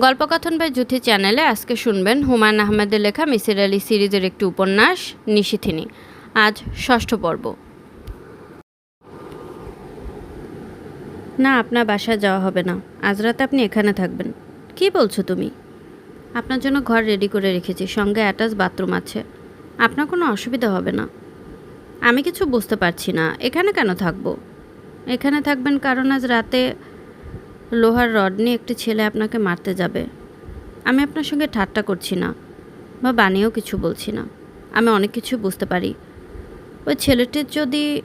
গল্পকথন by Juthi চ্যানেলে আজকে শুনবেন হুমায়ুন আহমেদের লেখা মিসির আলী সিরিজের একটি উপন্যাস, নিশিথিনী। আজ ষষ্ঠ পর্ব। না, আপনার বাসায় যাওয়া হবে না। আজ রাতে আপনি এখানে থাকবেন। কি বলছো তুমি? আপনার জন্য ঘর রেডি করে রেখেছি, সঙ্গে অ্যাটাচ বাথরুম আছে। আপনার কোনো অসুবিধা হবে না। আমি কিছু বুঝতে পারছি না। এখানে কেন থাকব? এখানে থাকবেন কারণ আজ রাতে লোহার রড নিয়ে একটি ছেলে আপনাকে মারতে যাবে। আমি আপনার সঙ্গে ঠাট্টা করছি না বা বানিয়েও কিছু বলছি না। আমি অনেক কিছু বুঝতে পারি। ওই ছেলেটির যদি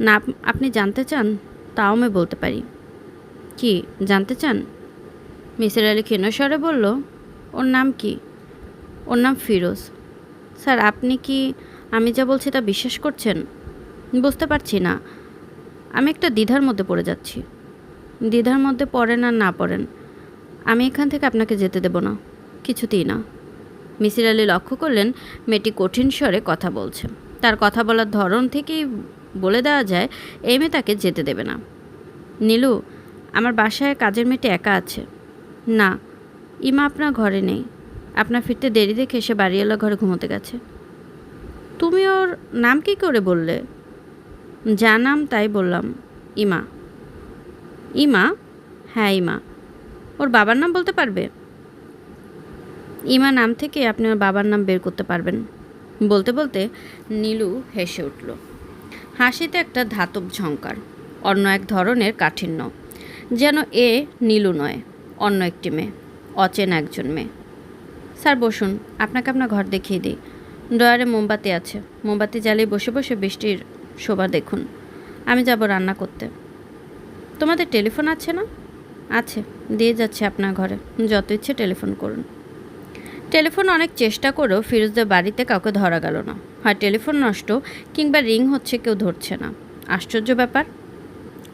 না আপনি জানতে চান, তাও আমি বলতে পারি। কি, জানতে চান? মিসির আলী ক্ষীণস্বরে বলল, ওর নাম কি? ওর নাম ফিরোজ। স্যার, আপনি কি আমি যা বলছি তা বিশ্বাস করছেন? বুঝতে পারছি না। আমি একটা দ্বিধার মধ্যে পড়ে যাচ্ছি। দ্বিধার মধ্যে পড়েন আর না পড়েন, আমি এখান থেকে আপনাকে যেতে দেব না, কিছুতেই না। মিসির আলী লক্ষ্য করলেন মেয়েটি কঠিন স্বরে কথা বলছে। তার কথা বলার ধরন থেকেই বলে দেওয়া যায়, এই মেয়ে তাকে যেতে দেবে না। নীলু, আমার বাসায় কাজের মেয়েটি একা আছে। না, ইমা আপনার ঘরে নেই। আপনার ফিরতে দেরি দেখে সে বাড়িওয়ালা ঘরে ঘুমোতে গেছে। তুমি ওর নাম কি করে বললে? যা নাম তাই বললাম, ইমা। ইমা? হ্যাঁ ইমা। ওর বাবার নাম বলতে পারবে? ইমা নাম থেকে আপনি ওর বাবার নাম বের করতে পারবেন। বলতে বলতে নীলু হেসে উঠল। হাসিতে একটা ধাতব ঝঙ্কার অন্য এক ধরনের কাঠিন্য, যেন এ নীলু নয়, অন্য একটি মেয়ে, অচেনা একজন মেয়ে। স্যার, বসুন, আপনাকে আপনার ঘর দেখিয়ে দিই। ডয়ারে মোমবাতি আছে। মোমবাতি জ্বালিয়ে বসে বসে বৃষ্টির শোভা দেখুন। আমি যাব রান্না করতে। তোমাদের টেলিফোন আছে না? আছে, দিয়ে যাচ্ছে আপনার ঘরে। যত ইচ্ছে টেলিফোন করুন। টেলিফোন অনেক চেষ্টা করেও ফিরোজদের বাড়িতে কাউকে ধরা গেল না। হয় টেলিফোন নষ্ট, কিংবা রিং হচ্ছে কেউ ধরছে না। আশ্চর্য ব্যাপার।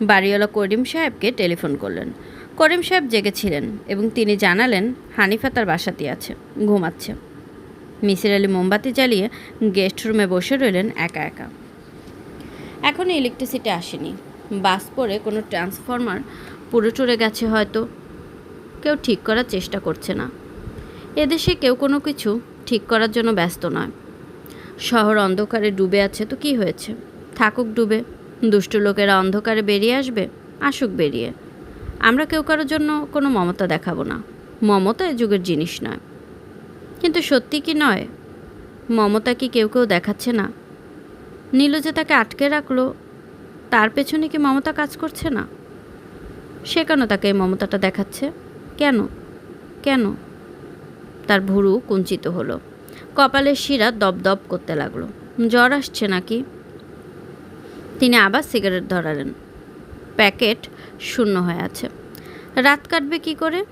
বাড়িওয়ালা করিম সাহেবকে টেলিফোন করলেন। করিম সাহেব জেগেছিলেন এবং তিনি জানালেন, হানিফা তার বাসাতেই আছে, ঘুমাচ্ছে। মিসির আলী মোমবাতি জ্বালিয়ে গেস্ট রুমে বসে রইলেন একা একা। এখনও ইলেকট্রিসিটি আসেনি। বাস পরে কোনো ট্রান্সফরমার পুরো টুরে গেছে হয়তো। কেউ ঠিক করার চেষ্টা করছে না। এদেশে কেউ কোনো কিছু ঠিক করার জন্য ব্যস্ত নয়। শহর অন্ধকারে ডুবে আছে তো কি হয়েছে? থাকুক ডুবে। দুষ্টু লোকেরা অন্ধকারে বেরিয়ে আসবে, আসুক বেরিয়ে। আমরা কেউ কারোর জন্য কোনো মমতা দেখাবো না। মমতা এ যুগের জিনিস নয়। কিন্তু সত্যি কি নয়? মমতা কি কেউ কেউ দেখাচ্ছে না? নীলু যে তাকে আটকে রাখল তার পেছনে কি মমতা কাজ করছে না? সে কেন তাকে এই মমতাটা দেখাচ্ছে? কেন? কেন? তার ভুরু কুঞ্চিত হলো। কপালের শিরা দপদপ করতে লাগল। জ্বর আসছে নাকি? তিনি আবার সিগারেট ধরালেন। প্যাকেট শূন্য হয়ে আছে। রাত কাটবে কি করে?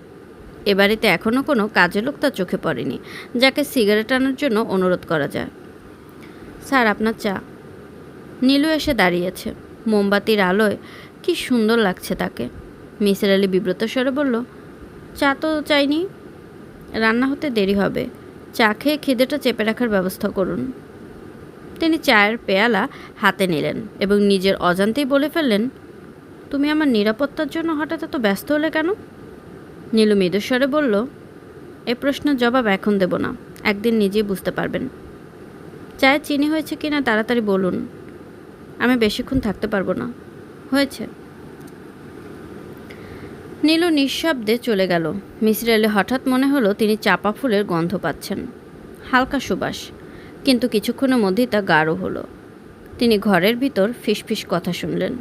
এ বাড়িতে এখনও কোনো কাজে লোক তার চোখে পড়েনি, যাকে সিগারেট আনার জন্য অনুরোধ করা যায়। স্যার, আপনার চা। নীলু এসে দাঁড়িয়েছে। মোমবাতির আলোয় কি সুন্দর লাগছে তাকে। মিসির আলি বিব্রত স্বরে বলল, চা তো চাইনি। রান্না হতে দেরি হবে। চা খেয়ে খিদেটা চেপে রাখার ব্যবস্থা করুন। তিনি চায়ের পেয়ালা হাতে নিলেন এবং নিজের অজান্তেই বলে ফেললেন, তুমি আমার নিরাপত্তার জন্য হঠাৎ এত ব্যস্ত হলে কেন? নীলু মৃদুস্বরে বলল, এ প্রশ্নের জবাব এখন দেব না। একদিন নিজেই বুঝতে পারবেন। চায়ে চিনি হয়েছে কিনা তাড়াতাড়ি বলুন। আমি বেশিক্ষণ থাকতে পারব না। হয়েছে। নীলু নিঃশব্দে চলে গেল। মিসির আলী হঠাৎ মনে হলো তিনি চাপা ফুলের গন্ধ পাচ্ছেন। হালকা সুবাস, কিন্তু কিছুক্ষণের মধ্যেই তা গাঢ় হলো। তিনি ঘরের ভিতর ফিসফিস কথা শুনলেন।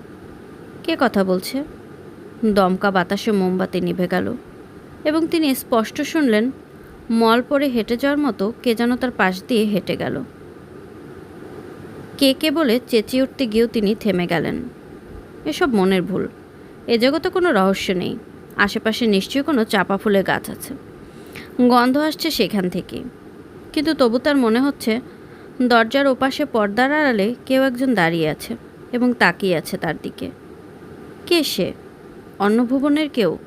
কে কথা বলছে? দমকা বাতাসে মোমবাতি নিভে গেল। এবং তিনি স্পষ্ট শুনলেন, মল পরে হেঁটে যাওয়ার মতো কে যেন তার পাশ দিয়ে হেঁটে গেল। কে কে বলে চেঁচিয়ে উঠতে গিয়েও তিনি থেমে গেলেন। এসব মনের ভুল। এ জগতে কোনো রহস্য নেই। আশেপাশে নিশ্চয়ই কোনো চাপা ফুলের গাছ আছে। গন্ধ আসছে সেখান থেকে। কিন্তু তবু তার মনে হচ্ছে, দরজার ওপাশে পর্দার আড়ালে কেউ একজন দাঁড়িয়ে আছে এবং তাকিয়ে আছে তার দিকে। কে সে? অন্নভুবনের কেউ?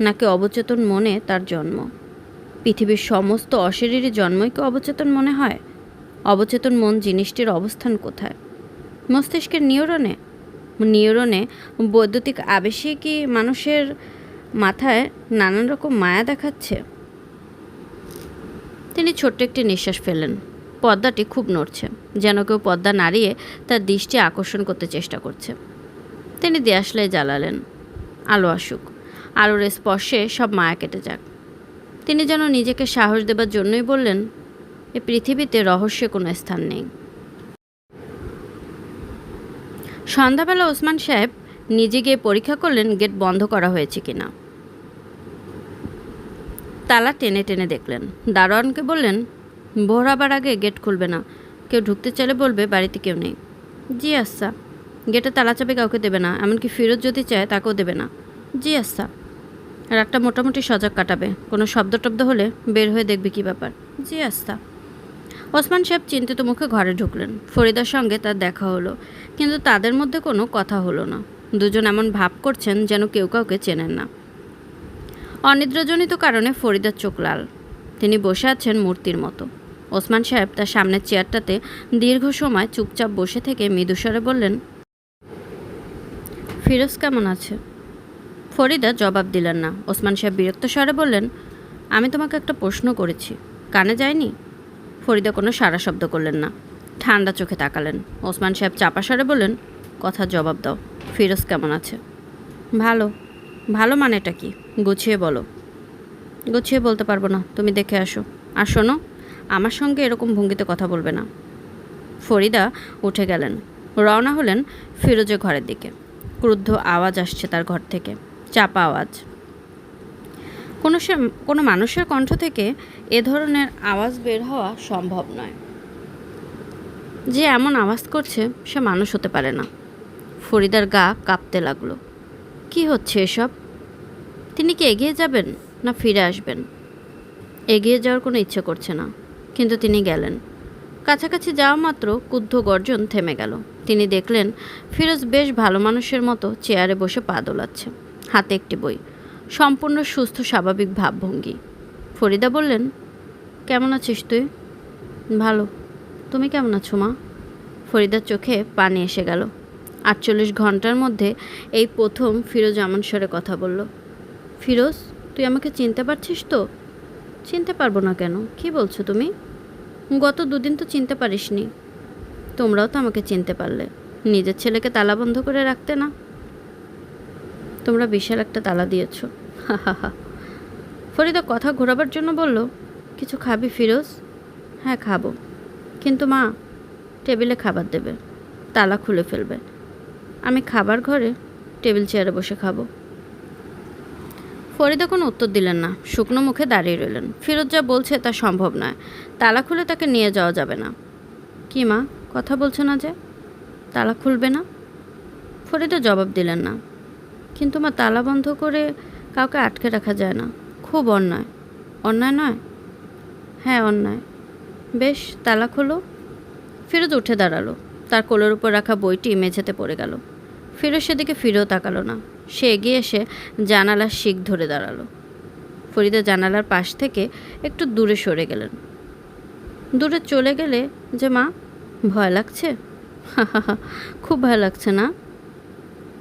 নাকি অবচেতন মনে তার জন্ম? পৃথিবীর সমস্ত অশরীরী জন্মই কি অবচেতন মনে হয়? অবচেতন মন জিনিসটির অবস্থান কোথায়? মস্তিষ্কের নিউরনে? নিউরনে বৈদ্যুতিক আবেশে কি মানুষের মাথায় নানান রকম মায়া দেখাচ্ছে? তিনি ছোট্ট একটি নিঃশ্বাস ফেলেন পর্দাটি খুব নড়ছে, যেন কেউ পর্দা নাড়িয়ে তার দৃষ্টি আকর্ষণ করতে চেষ্টা করছে। তিনি দেয়াশলাই জ্বালালেন, আলো আসুক, আলোর স্পর্শে সব মায়া কেটে যাক। তিনি যেন নিজেকে সাহস দেবার জন্যই বললেন এ পৃথিবীতে রহস্যে কোনো স্থান নেই। সন্ধ্যাবেলা ওসমান সাহেব নিজে গিয়ে পরীক্ষা করলেন গেট বন্ধ করা হয়েছে কিনা। তালা টেনে টেনে দেখলেন। দারোয়ানকে বললেন, ভোর আবার আগে গেট খুলবে না। কেউ ঢুকতে চাইলে বলবে, বাড়িতে কেউ নেই। জি আচ্ছা। গেটে তালা চাবি কাউকে দেবে না, এমনকি ফিরত যদি চায়, তাকেও দেবে না। জি আচ্ছা। রাতটা মোটামুটি সজাগ কাটাবে। কোনো শব্দ টব্দ হলে বের হয়ে দেখবে কি ব্যাপার। জি আস্তা ওসমান সাহেব চিন্তিত মুখে ঘরে ঢুকলেন। ফরিদার সঙ্গে তার দেখা হলো, কিন্তু তাদের মধ্যে কোনো কথা হলো না। দুজন এমন ভাব করছেন যেন কেউ কাউকে চেনেন না। অনিদ্রাজনিত কারণে ফরিদার চোখ লাল। তিনি বসে আছেন মূর্তির মতো। ওসমান সাহেব তার সামনের চেয়ারটাতে দীর্ঘ সময় চুপচাপ বসে থেকে মৃদুস্বরে বললেন, ফিরোজ কেমন আছে? ফরিদা জবাব দিলেন না। ওসমান সাহেব বিরক্ত স্বরে বললেন, আমি তোমাকে একটা প্রশ্ন করেছি। কানে যায়নি? ফরিদা কোনো সারা শব্দ করলেন না। ঠান্ডা চোখে তাকালেন। ওসমান সাহেব চাপা সারে বললেন কথার জবাব দাও। ফিরোজ কেমন আছে? ভালো। ভালো মানেটা কি? গুছিয়ে বলো। গুছিয়ে বলতে পারব না। তুমি দেখে আসো। আর শোনো, আমার সঙ্গে এরকম ভঙ্গিতে কথা বলবে না। ফরিদা উঠে গেলেন। রওনা হলেন ফিরোজের ঘরের দিকে। ক্রুদ্ধ আওয়াজ আসছে তার ঘর থেকে। চাপা আওয়াজ। কোনো সে, কোনো মানুষের কণ্ঠ থেকে এ ধরনের আওয়াজ বের হওয়া সম্ভব নয়। যে এমন আওয়াজ করছে, সে মানুষ হতে পারে না। ফরিদার গা কাঁপতে লাগল। কি হচ্ছে এসব? তিনি কি এগিয়ে যাবেন না ফিরে আসবেন? এগিয়ে যাওয়ার কোনো ইচ্ছে করছে না, কিন্তু তিনি গেলেন। কাছাকাছি যাওয়া মাত্র কুদ্ধ গর্জন থেমে গেল। তিনি দেখলেন, ফিরোজ বেশ ভালো মানুষের মতো চেয়ারে বসে পা দোলাচ্ছে। হাতে একটি বই। সম্পূর্ণ সুস্থ, স্বাভাবিক ভাবভঙ্গি। ফরিদা বললেন, কেমন আছিস তুই? ভালো। তুমি কেমন আছো মা? ফরিদার চোখে পানি এসে গেল। আটচল্লিশ ঘণ্টার মধ্যে এই প্রথম ফিরোজ এমন স্বরে কথা বলল, ফিরোজ, তুই আমাকে চিনতে পারছিস তো? চিনতে পারব না কেন? কি বলছো তুমি? গত দুদিন তো চিনতে পারিসনি। তোমরাও তো আমাকে চিনতে পারলে। নিজের ছেলেকে তালা বন্ধ করে রাখতে না? তোমরা বিশাল একটা তালা দিয়েছ। ফরিদা কথা ঘোরাবার জন্য বলল, কিছু খাবি ফিরোজ? হ্যাঁ খাব। কিন্তু মা, টেবিলে খাবার দেবে। তালা খুলে ফেলবে। আমি খাবার ঘরে টেবিল চেয়ারে বসে খাব। ফরিদা কোনো উত্তর দিলেন না। শুকনো মুখে দাঁড়িয়ে রইলেন। ফিরোজ যা বলছে তা সম্ভব নয়। তালা খুলে তাকে নিয়ে যাওয়া যাবে না। কি মা, কথা বলছে না যে? তালা খুলবে না? ফরিদা জবাব দিলেন না। কিন্তু মা তালা বন্ধ করে কাউকে আটকে রাখা যায় না। খুব অন্যায়। অন্যায় নয়? হ্যাঁ অন্যায়। বেশ, তালা খোলো। ফিরোজ উঠে দাঁড়াল। তার কোলের উপর রাখা বইটি মেঝেতে পড়ে গেল। ফিরোজ সেদিকে ফিরেও তাকালো না। সে এগিয়ে এসে জানালার শিক ধরে দাঁড়াল। ফরিদা জানালার পাশ থেকে একটু দূরে সরে গেলেন। দূরে চলে গেলে যে মা, ভয় লাগছে? খুব ভয় লাগছে না?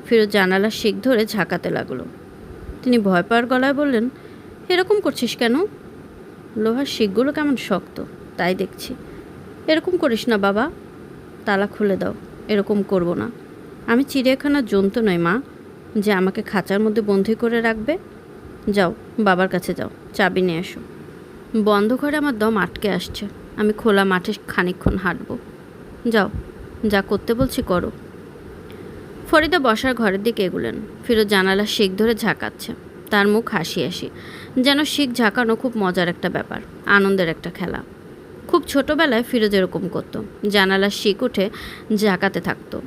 ফিরোজ জানালার শিক ধরে ঝাঁকাতে লাগল তিনি ভয় পাওয়ার গলায় বললেন, এরকম করছিস কেন? লোহার শিকগুলো কেমন শক্ত, তাই দেখছি। এরকম করিস না বাবা। তালা খুলে দাও, এরকম করব না। আমি চিড়িয়াখানার জন্তু নই মা, যে আমাকে খাঁচার মধ্যে বন্দি করে রাখবে। যাও, বাবার কাছে যাও, চাবি নিয়ে এসো। বন্ধ ঘরে আমার দম আটকে আসছে। আমি খোলা মাঠে খানিকক্ষণ হাঁটব। যাও, যা করতে বলছি করো। ফরিদা বসার ঘরের দিকে এগুলেন। ফিরোজ জানালা শিখ ধরে ঝাঁকাচ্ছে। তার মুখ হাসি হাসি। যেন শিখ ঝাঁকানো খুব মজার একটা ব্যাপার, আনন্দের একটা খেলা। খুব ছোটবেলায় ফিরোজ এরকম করতো। জানালার শিক উঠে ঝাঁকাতে থাকতো।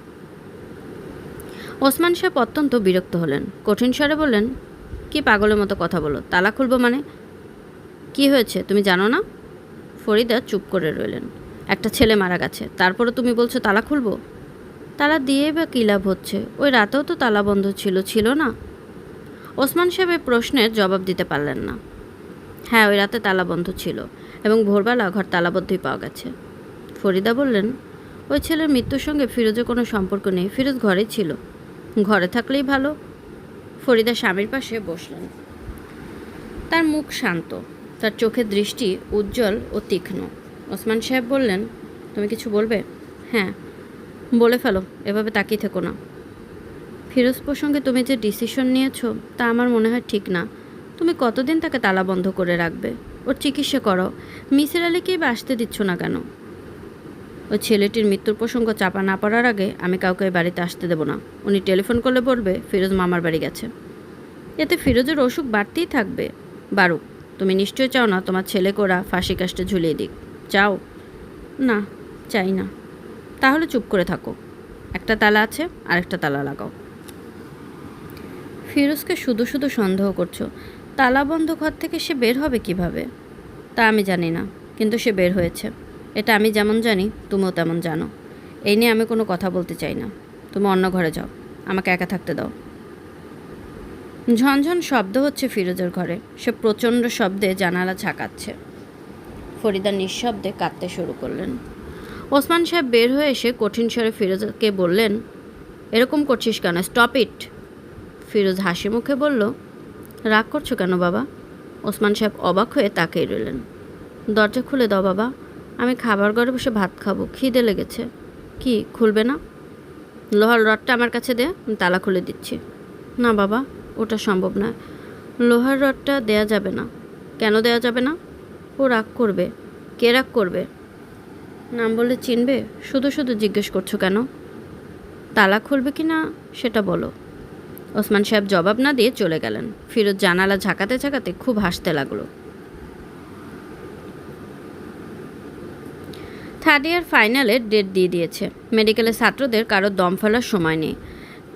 ওসমান সাহেব অত্যন্ত বিরক্ত হলেন। কঠিন স্বরে বললেন, কি পাগলের মতো কথা বলো, তালা খুলবো মানে? কি হয়েছে, তুমি জানো না? ফরিদা চুপ করে রইলেন। একটা ছেলে মারা গেছে তারপরে তুমি বলছো তালা খুলবো? তালা দিয়ে বা কী লাভ হচ্ছে? ওই রাতেও তো তালা বন্ধ ছিল ছিল না। ওসমান সাহেব এই প্রশ্নের জবাব দিতে পারলেন না। হ্যাঁ ওই রাতে তালা বন্ধ ছিল এবং ভোরবেলা ঘর তালাবদ্ধই পাওয়া গেছে। ফরিদা বললেন, ওই ছেলের মৃত্যুর সঙ্গে ফিরোজের কোনো সম্পর্ক নেই, ফিরোজ ঘরেই ছিল। ঘরে থাকলেই ভালো। ফরিদা স্বামীর পাশে বসলেন। তার মুখ শান্ত, তার চোখের দৃষ্টি উজ্জ্বল ও তীক্ষ্ণ। ওসমান সাহেব বললেন, তুমি কিছু বলবে? হ্যাঁ। বলে ফেলো, এভাবে তাকিয়ে থেকো না। ফিরোজ প্রসঙ্গে তুমি যে ডিসিশন নিয়েছো, তা আমার মনে হয় ঠিক না। তুমি কতদিন তাকে তালা বন্ধ করে রাখবে? ওর চিকিৎসা করো। মিসের আলীকেই বা আসতে দিচ্ছ না কেন? ওই ছেলেটির মৃত্যুর প্রসঙ্গ চাপা না পড়ার আগে আমি কাউকে বাড়িতে আসতে দেবো না। উনি টেলিফোন করলে বলবে, ফিরোজ মামার বাড়ি গেছে। এতে ফিরোজের অসুখ বাড়তেই থাকবে। বারুক, তুমি নিশ্চয় চাও না তোমার ছেলে ওরা ফাঁসি কাস্টে ঝুলিয়ে দিক। চাও? না, চাই না। তাহলে চুপ করে থাকো। একটা তালা আছে, আরেকটা তালা লাগাও। ফিরোজকে শুধু শুধু সন্দেহ করছ। তালা বন্ধ ঘর থেকে সে বের হবে কীভাবে? তা আমি জানি না, কিন্তু সে বের হয়েছে। এটা আমি যেমন জানি, তুমিও তেমন জানো। এই নিয়ে আমি কোনো কথা বলতে চাই না। তুমি অন্য ঘরে যাও, আমাকে একা থাকতে দাও। ঝনঝন শব্দ হচ্ছে ফিরোজের ঘরে। সে প্রচণ্ড শব্দে জানালা ঝাঁকাচ্ছে। ফরিদা নিঃশব্দে কাঁদতে শুরু করলেন। ওসমান সাহেব বের হয়ে এসে কঠিন স্বরে ফিরোজকে বললেন, এরকম করছিস কেন? স্টপ ইট ফিরোজ হাসি মুখে বলল, রাগ করছ কেন বাবা? ওসমান সাহেব অবাক হয়ে তাকিয়ে রইলেন। দরজা খুলে দাও বাবা, আমি খাবার ঘরে বসে ভাত খাব, খিদে লেগেছে। কি, খুলবে না? লোহার রডটা আমার কাছে দে, আমি তালা খুলে দিচ্ছি। না বাবা, ওটা সম্ভব না লোহার রডটা দেয়া যাবে না। কেন দেয়া যাবে না? ও রাগ করবে। কে রাগ করবে? নাম বলে চিনবে? শুধু শুধু জিজ্ঞেস করছ কেন? তালা খুলবে কি না সেটা বলো। ওসমান সাহেব জবাব না দিয়ে চলে গেলেন। ফিরোজ জানালা ঝাঁকাতে ঝাঁকাতে খুব হাসতে লাগল। থার্ড ইয়ার ফাইনালের ডেট দিয়ে দিয়েছে। মেডিকেলের ছাত্রদের কারও দম ফেলার সময় নেই।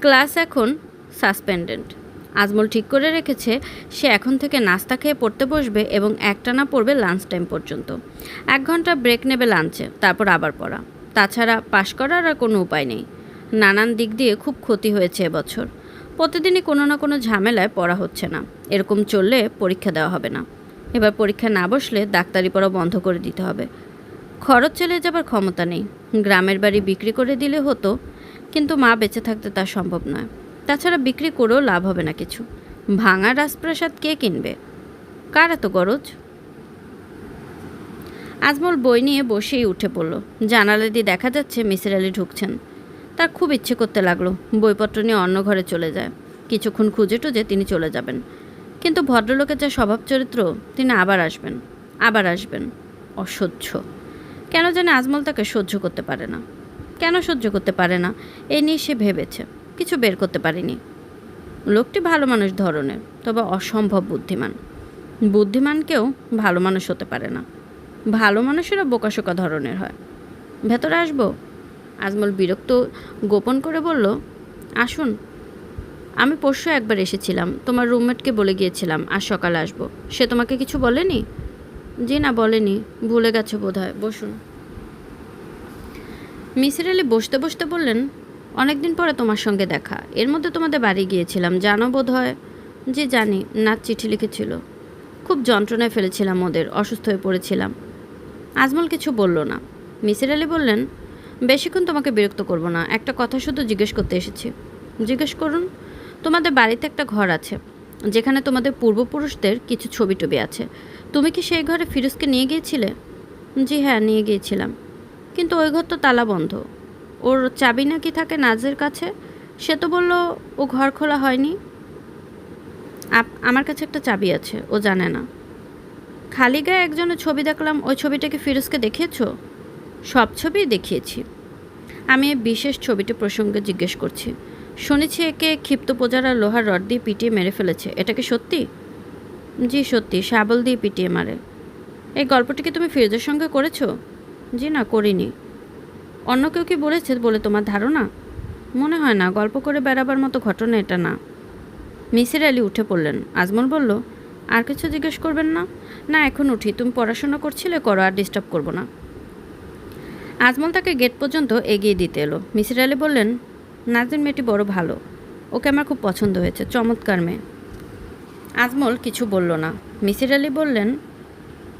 ক্লাস এখন সাসপেন্ডেন্ট আজমল ঠিক করে রেখেছে, সে এখন থেকে নাস্তা খেয়ে পড়তে বসবে এবং একটানা পড়বে লাঞ্চ টাইম পর্যন্ত। এক ঘণ্টা ব্রেক নেবে লাঞ্চে তারপর আবার পড়া। তাছাড়া পাশ করার আর কোনো উপায় নেই। নানান দিক দিয়ে খুব ক্ষতি হয়েছে এবছর। প্রতিদিনই কোনো না কোনো ঝামেলায় পড়া হচ্ছে না। এরকম চললে পরীক্ষা দেওয়া হবে না। এবার পরীক্ষা না বসলে ডাক্তারি পড়া বন্ধ করে দিতে হবে। খরচ চলে যাবার ক্ষমতা নেই। গ্রামের বাড়ি বিক্রি করে দিলে হতো, কিন্তু মা বেঁচে থাকতে তা সম্ভব নয়। তাছাড়া বিক্রি করেও লাভ হবে না কিছু। ভাঙা রাজপ্রাসাদ কে কিনবে? কার এত গরজ? আজমল বই নিয়ে বসেই উঠে পড়ল। জানালা দিয়ে দেখা যাচ্ছে মিসির আলি ঢুকছেন। তার খুব ইচ্ছে করতে লাগল, বইপত্র নিয়ে অন্য ঘরে চলে যায়। কিছুক্ষণ খুঁজে টুজে তিনি চলে যাবেন। কিন্তু ভদ্রলোকের যা স্বভাব চরিত্র, তিনি আবার আসবেন আবার আসবেন। অসহ্য। কেন জানে আজমল তাকে সহ্য করতে পারে না। কেন সহ্য করতে পারে না? এই নিয়ে সে ভেবেছে। কিছু বের করতে পারিনি। লোকটি ভালো মানুষ ধরনের, তবে অসম্ভব বুদ্ধিমান। বুদ্ধিমানকেও ভালো মানুষ হতে পারে না। ভালো মানুষেরা বোকাশোকা ধরনের হয়। ভেতরে আসব? আজমল বিরক্ত গোপন করে বলল, আসুন। আমি পরশু একবার এসেছিলাম, তোমার রুমমেটকে বলে গিয়েছিলাম, আজ সকালে আসব। সে তোমাকে কিছু বলেনি? জি না, বলেনি। ভুলে গেছো বোধ হয় বসুন। মিসির আলি বসতে বসতে বললেন অনেকদিন পরে তোমার সঙ্গে দেখা। এর মধ্যে তোমাদের বাড়ি গিয়েছিলাম। জানো বোধ হয় যে জানি। নাচ চিঠি লিখেছিল। খুব যন্ত্রণায় ফেলেছিলাম ওদের, অসুস্থ হয়ে পড়েছিলাম। আজমল কিছু বলল না। মিসির আলি বললেন, বেশিক্ষণ তোমাকে বিরক্ত করব না। একটা কথা শুধু জিজ্ঞেস করতে এসেছি। জিজ্ঞেস করুন, তোমাদের বাড়িতে একটা ঘর আছে, যেখানে তোমাদের পূর্বপুরুষদের কিছু ছবি টবি আছে। তুমি কি সেই ঘরে ফিরোজকে নিয়ে গিয়েছিলে? জি হ্যাঁ নিয়ে গিয়েছিলাম। কিন্তু ওই ঘর তো তালা বন্ধ ওর চাবি নাকি থাকে নাজের কাছে? সে তো বলল, ও ঘর খোলা হয়নি। আমার কাছে একটা চাবি আছে, ও জানে না। খালি গায়ে একজনের ছবি দেখলাম, ওই ছবিটাকে ফিরোজকে দেখিয়েছ? সব ছবিই দেখিয়েছি। আমি বিশেষ ছবিটি প্রসঙ্গে জিজ্ঞেস করছি। শুনেছি একে ক্ষিপ্ত প্রজারা লোহার রড দিয়ে পিটিয়ে মেরে ফেলেছে। এটা কি সত্যি? জি, সত্যি, শাবল দিয়ে পিটিয়ে মারে। এই গল্পটি কি তুমি ফিরোজের সঙ্গে করেছ? জি না, করিনি। অন্য কেউ কি বলেছে বলে তোমার ধারণা? মনে হয় না, গল্প করে বেড়াবার মতো ঘটনা এটা না। মিসির আলী উঠে পড়লেন। আজমল বলল, আর কিছু জিজ্ঞেস করবেন না? না, এখন উঠি। তুমি পড়াশোনা করছিলে, করো, আর ডিস্টার্ব করব না। আজমল তাকে গেট পর্যন্ত এগিয়ে দিতে এলো। মিসির আলী বললেন নাজরিন মেয়েটি বড় ভালো। ওকে আমার খুব পছন্দ হয়েছে, চমৎকার মেয়ে। আজমল কিছু বলল না। মিসির আলী বললেন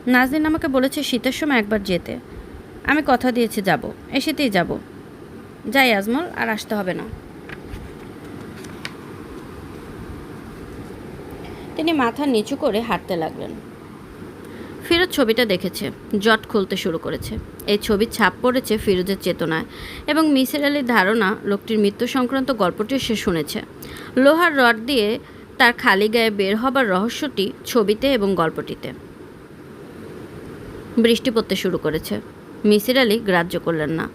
নাজরিন আমাকে বলেছে শীতের সময় একবার যেতে। আমি কথা দিয়েছি, যাব। এসেতেই যাব। যাই আজমল, আর আসতে হবে না। তিনি মাথা নিচু করে হাঁটতে লাগলেন। ফিরোজ ছবিটা দেখেছে, জট খুলতে শুরু করেছে। এই ছবির ছাপ পড়েছে ফিরোজের চেতনায় এবং মিসির আলীর ধারণা লোকটির মৃত্যু সংক্রান্ত গল্পটি সে শুনেছে। লোহার রড দিয়ে তার খালি গায়ে বের হবার রহস্যটি ছবিতে এবং গল্পটিতে। বৃষ্টি পড়তে শুরু করেছে। মিসির আলী গ্রাহ্য করলেন না।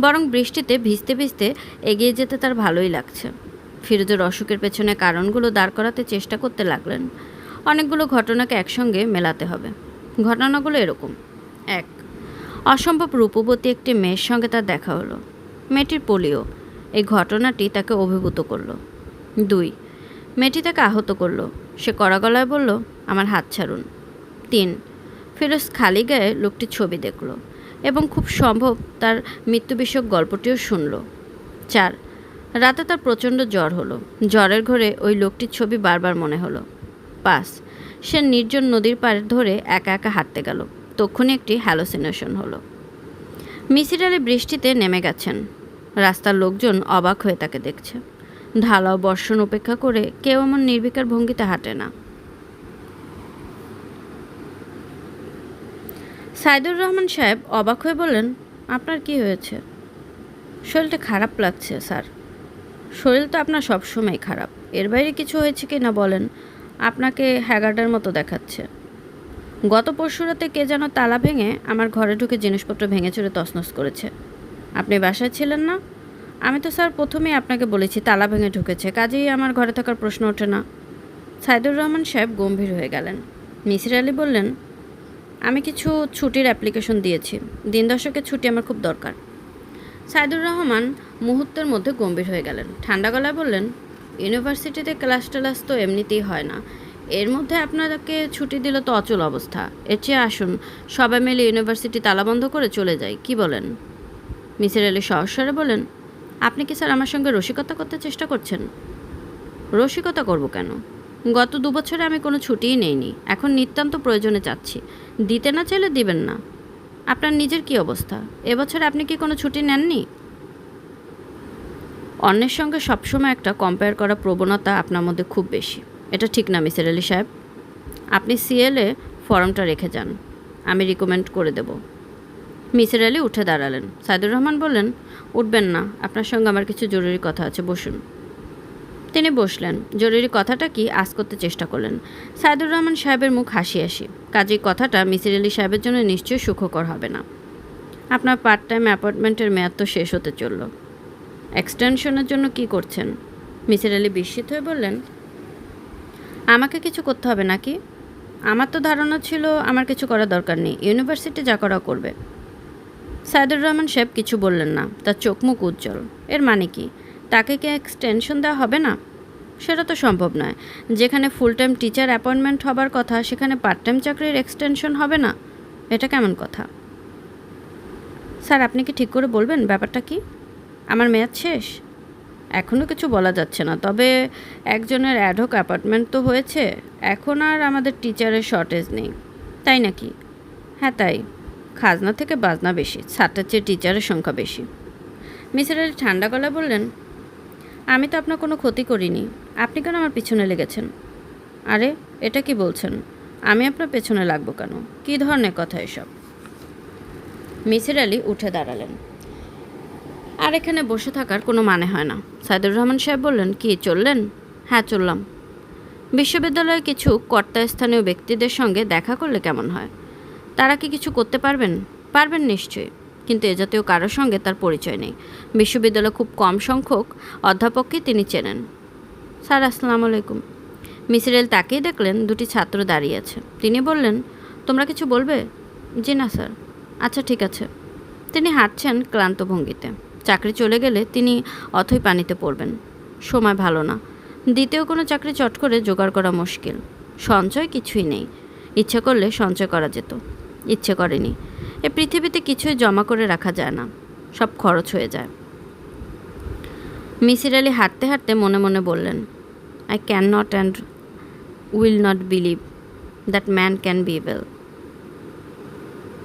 বরং বৃষ্টিতে ভিজতে ভিজতে এগিয়ে যেতে তার ভালোই লাগছে। ফিরোজের অসুখের পেছনে কারণগুলো দাঁড় করাতে চেষ্টা করতে লাগলেন। অনেকগুলো ঘটনাকে একসঙ্গে মেলাতে হবে। ঘটনাগুলো এরকম। এক, অসম্ভব রূপবতী একটি মেয়ের সঙ্গে তার দেখা হলো। মেয়েটির পোলিও। এই ঘটনাটি তাকে অভিভূত করল। দুই, মেয়েটি তাকে আহত করল। সে কড়া গলায় বলল, আমার হাত ছাড়ুন। তিন, ফিরোজ খালি গায়ে লোকটির ছবি দেখল। এবং খুব সম্ভব তার মৃত্যু বিষয়ক গল্পটিও শুনল। চার, রাতে তার প্রচণ্ড জ্বর হলো। জ্বরের ঘরে ওই লোকটির ছবি বারবার মনে হলো। পাঁচ, সে নির্জন নদীর পাড়ে ধরে একা একা হাঁটতে গেল। তক্ষুনি একটি হ্যালোসিনেশন হলো। মিসির আলী বৃষ্টিতে নেমে গেছেন। রাস্তার লোকজন অবাক হয়ে তাকে দেখছে। ঢালাও বর্ষণ উপেক্ষা করে কেউ এমন নির্বিকার ভঙ্গিতে হাঁটে না। সাইদুর রহমান সাহেব অবাক হয়ে বললেন, আপনার কি হয়েছে? শরীরটা খারাপ লাগছে, স্যার। শরীর তো আপনার সবসময় খারাপ। এর বাইরে কিছু হয়েছে কি না বলেন? আপনাকে হ্যাগার্ডের মতো দেখাচ্ছে। গত পরশু রাতে কে যেন তালা ভেঙে আমার ঘরে ঢুকে জিনিসপত্র ভেঙে চুরে তছনছ করেছে। আপনি বাসায় ছিলেন না? আমি তো স্যার প্রথমেই আপনাকে বলেছি তালা ভেঙে ঢুকেছে, কাজেই আমার ঘরে থাকার প্রশ্ন ওঠে না। সাইদুর রহমান সাহেব গম্ভীর হয়ে গেলেন। মিসির আলী বললেন আমি কিছু ছুটির অ্যাপ্লিকেশন দিয়েছি। দিন দশকের ছুটি আমার খুব দরকার। সাইদুর রহমান মুহূর্তের মধ্যে গম্ভীর হয়ে গেলেন। ঠান্ডা গলায় বললেন ইউনিভার্সিটিতে ক্লাস টালাস তো এমনিতেই হয় না। এর মধ্যে আপনাকে ছুটি দিলে তো অচল অবস্থা। এর চেয়ে আসুন, সবাই মিলে ইউনিভার্সিটি তালাবন্ধ করে চলে যাই। কি বলেন? মিসির আলী সহস্বরে বলেন আপনি কি স্যার আমার সঙ্গে রসিকতা করতে চেষ্টা করছেন? রসিকতা করব কেন? গত দু বছরে আমি কোনো ছুটিই নেইনি। এখন নিতান্ত প্রয়োজনে চাচ্ছি দিতে না চাইলে দিবেন না। আপনার নিজের কি অবস্থা? এবছর আপনি কি কোনো ছুটি নেননি? অন্যের সঙ্গে সবসময় একটা কম্পেয়ার করা প্রবণতা আপনার মধ্যে খুব বেশি। এটা ঠিক না মিসির আলি সাহেব। আপনি সিএলএ ফর্মটা রেখে যান। আমি রিকমেন্ড করে দেব। মিসির আলী উঠে দাঁড়ালেন। সাইদুর রহমান বললেন, উঠবেন না। আপনার সঙ্গে আমার কিছু জরুরি কথা আছে, বসুন। তিনি বসলেন। জরুরি কথাটা কি আজ করতে চেষ্টা করলেন। সাইদুর রহমান সাহেবের মুখ হাসি হাসি। কাজেই কথাটা মিসির আলী সাহেবের জন্য নিশ্চয়ই সুখকর হবে না। আপনার পার্ট টাইম অ্যাপয়েন্টমেন্টের মেয়াদ তো শেষ হতে চলল। এক্সটেনশনের জন্য কি করছেন? মিসির আলী বিস্মিত হয়ে বললেন, আমাকে কিছু করতে হবে নাকি? আমার তো ধারণা ছিল আমার কিছু করার দরকার নেই। ইউনিভার্সিটি যা করা করবে। সাইদুর রহমান সাহেব কিছু বললেন না। তার চোখ মুখ উজ্জ্বল। এর মানে কি? তাকে কি এক্সটেনশন দেওয়া হবে না? সেটা তো সম্ভব নয়। যেখানে ফুল টাইম টিচার অ্যাপয়েন্টমেন্ট হবার কথা, সেখানে পার্ট টাইম চাকরির এক্সটেনশন হবে না? এটা কেমন কথা? স্যার, আপনি কি ঠিক করে বলবেন ব্যাপারটা কি? আমার মেয়াদ শেষ? এখনও কিছু বলা যাচ্ছে না। তবে একজনের অ্যাডহক অ্যাপার্টমেন্ট তো হয়েছে। এখন আর আমাদের টিচারের শর্টেজ নেই। তাই নাকি? হ্যাঁ তাই। খাজনা থেকে বাজনা বেশি। ছাত্রের চেয়ে টিচারের সংখ্যা বেশি। মিসির আলী ঠান্ডা গলায় বললেন আমি তো আপনার কোনো ক্ষতি করিনি। আপনি কেন আমার পিছনে লেগেছেন? আরে, এটা কি বলছেন? আমি আপনার পেছনে লাগবো কেন? কী ধরনের কথা এসব? মিসির আলী উঠে দাঁড়ালেন। আর এখানে বসে থাকার কোনো মানে হয় না। সাইদুর রহমান সাহেব বললেন, কি, চললেন? হ্যাঁ চললাম। বিশ্ববিদ্যালয়ে কিছু কর্তাস্থানীয় ব্যক্তিদের সঙ্গে দেখা করলে কেমন হয়? তারা কি কিছু করতে পারবেন? পারবেন নিশ্চয়ই। কিন্তু এ জাতীয় কারোর সঙ্গে তার পরিচয় নেই। বিশ্ববিদ্যালয়ে খুব কম সংখ্যক অধ্যাপককে তিনি চেনেন। স্যার, আসসালামু আলাইকুম। মিসিরেল তাকেই দেখলেন, দুটি ছাত্র দাঁড়িয়ে আছে। তিনি বললেন, তোমরা কিছু বলবে? জি না, স্যার। আচ্ছা ঠিক আছে। তিনি হাঁটছেন ক্লান্ত ভঙ্গিতে। চাকরি চলে গেলে তিনি অথই পানিতে পড়বেন। সময় ভালো না। দ্বিতীয় কোনো চাকরি চট করে জোগাড় করা মুশকিল। সঞ্চয় কিছুই নেই। ইচ্ছে করলে সঞ্চয় করা যেত। ইচ্ছে করেনি। এ পৃথিবীতে কিছুই জমা করে রাখা যায় না। সব খরচ হয়ে যায়। মিসির আলি হাঁটতে হাঁটতে মনে মনে বললেন I cannot and will not believe that man can be well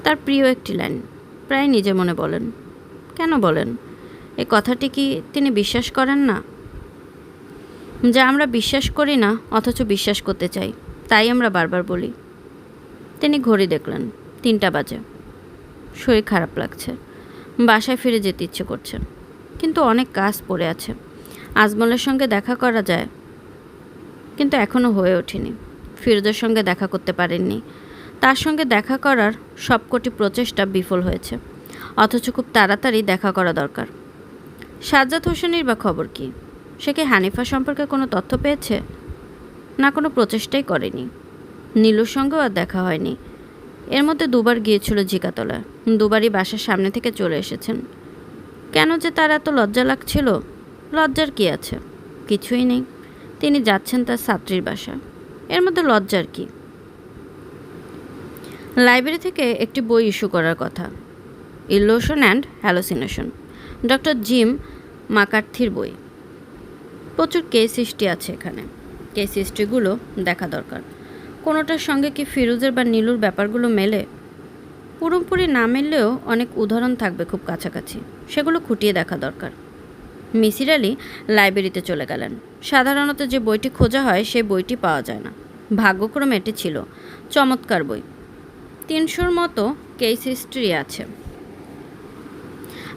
তার প্রিয় একটি লাইন, প্রায় নিজে মনে বলেন। কেন বলেন? এ কথাটি কি তিনি বিশ্বাস করেন না? যা আমরা বিশ্বাস করি না, অথচ বিশ্বাস করতে চাই, তাই আমরা বারবার বলি। তিনি ঘড়ি দেখলেন, তিনটা বাজে। শরীর খারাপ লাগছে। বাসায় ফিরে যেতে ইচ্ছে করছে। কিন্তু অনেক কাজ পড়ে আছে। আজমলের সঙ্গে দেখা করা যায়। কিন্তু এখনও হয়ে ওঠেনি। ফিরোজের সঙ্গে দেখা করতে পারেননি। তার সঙ্গে দেখা করার সবকটি প্রচেষ্টা বিফল হয়েছে। অথচ খুব তাড়াতাড়ি দেখা করা দরকার। সাজ্জাদ হোসেনের বা খবর কি? সে কি হানিফা সম্পর্কে কোনো তথ্য পেয়েছে? না কোনো প্রচেষ্টাই করেনি। নীলুর সঙ্গেও আর দেখা হয়নি। এর মধ্যে দুবার গিয়েছিল জিকাতলা দুবারই বাসার সামনে থেকে চলে এসেছেন। কেন যে তার এত লজ্জা লাগছিল? লজ্জার কি আছে? কিছুই নেই। তিনি যাচ্ছেন তার ছাত্রীর বাসা এর মধ্যে লজ্জার কি? লাইব্রেরি থেকে একটি বই ইস্যু করার কথা। Illusion and hallucination. Doctor Jim মাকার্থির বই। প্রচুর কেস হিস্ট্রি আছে এখানে। কেস হিস্ট্রিগুলো দেখা দরকার। কোনোটার সঙ্গে কি ফিরোজের বা নীলুর ব্যাপারগুলো মেলে? পুরোপুরি না মিললেও অনেক উদাহরণ থাকবে খুব কাছাকাছি। সেগুলো খুঁটিয়ে দেখা দরকার। মিসির আলী লাইব্রেরিতে চলে গেলেন। সাধারণত যে বইটি খোঁজা হয় সেই বইটি পাওয়া যায় না। ভাগ্যক্রমে এটি ছিল চমৎকার বই। তিনশোর মতো কেস হিস্ট্রি আছে।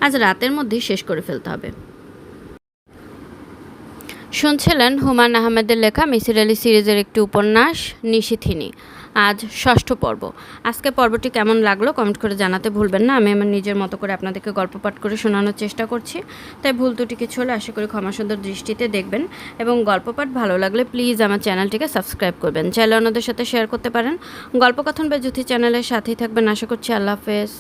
আজ রাতের মধ্যেই শেষ করে ফেলতে হবে। শুনছিলেন হুমায়ুন আহমেদের লেখা মিসির আলী সিরিজের একটি উপন্যাস, নিশিথিনী। আজ ষষ্ঠ পর্ব। আজকে পর্বটি কেমন লাগল কমেন্ট করে জানাতে ভুলবেন না। আমি আমার নিজের মতো করে আপনাদেরকে গল্প পাঠ করে শোনানোর চেষ্টা করছি। তাই ভুল ত্রুটি কিছু হলে আশা করি ক্ষমা সুন্দর দৃষ্টিতে দেখবেন। এবং গল্প পাঠ ভালো লাগলে প্লিজ আমার চ্যানেলটিকে সাবস্ক্রাইব করবেন। চাইলে অন্যদের সাথে শেয়ার করতে পারেন। গল্পকথন বা জ্যোতি চ্যানেলের সাথেই থাকবেন। আশা করছি আল্লাহ হাফেজ।